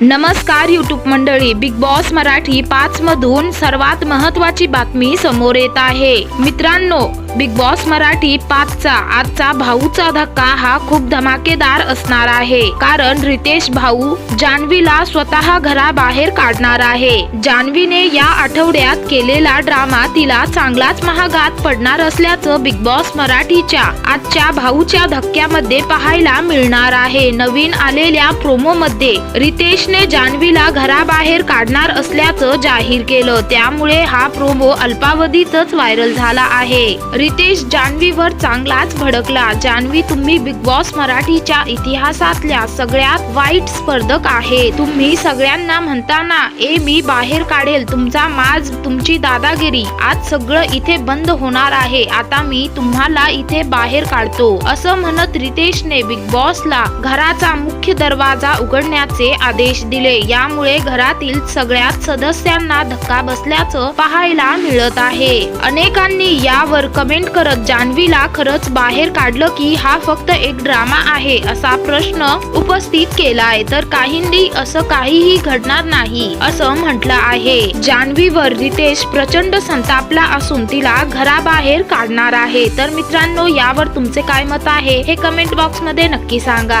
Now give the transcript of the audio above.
नमस्कार युट्यूब मंडळी. Big boss Marathi पाच मधून सर्वात महत्वाची बातमी समोर येत आहे. मित्रांनो बिग बॉस मराठी पाचचा आजचा भाऊचा धक्का हा खूप धमाकेदार असणार आहे. कारण रितेश भाऊ जान्हवीला स्वतः घराबाहेर काढणार आहे. जान्हवीने या आठवड्यात केलेला ड्रामा तिला चांगलाच महागात पडणार असल्याचं बिग बॉस मराठीच्या आजच्या भाऊच्या धक्क्यामध्ये पाहायला मिळणार आहे. नवीन आलेल्या प्रोमो मध्ये रितेशने जान्हवीला घराबाहेर काढणार असल्याचं जाहीर केलं. त्यामुळे हा प्रोमो अल्पावधीतच व्हायरल झाला आहे. रितेश जान्हवीवर चांगलाच भडकला. जान्हवी तुम्ही बिग बॉस मराठीच्या इतिहासातल्या सगळ्यात वाईट स्पर्धक आहे. तुम्ही सगळ्यांना म्हणताना ए मी बाहेर काढेल. तुमचा माज तुमची दादागिरी. आज सगळं इथे बंद होणार आहे. आता मी तुम्हाला इथे बाहेर काढतो. असं म्हणत रितेशने बिग बॉसला घराचा मुख्य दरवाजा उघडण्याचे आदेश दिले. यामुळे घरातील सगळ्यात सदस्यांना धक्का बसल्याचं पाहायला मिळत आहे. अनेकांनी यावर कमेंट करत जान्हवीला खरंच बाहेर काढलं की हा फक्त एक ड्रामा आहे असा प्रश्न उपस्थित केलाय. तर काहींनी असं काहीही घडणार नाही असं म्हटलं आहे. जान्हवीवर रितेश प्रचंड संतापला असून तिला घराबाहेर काढणार आहे. तर मित्रांनो यावर तुमचे काय मत आहे हे कमेंट बॉक्समध्ये नक्की सांगा.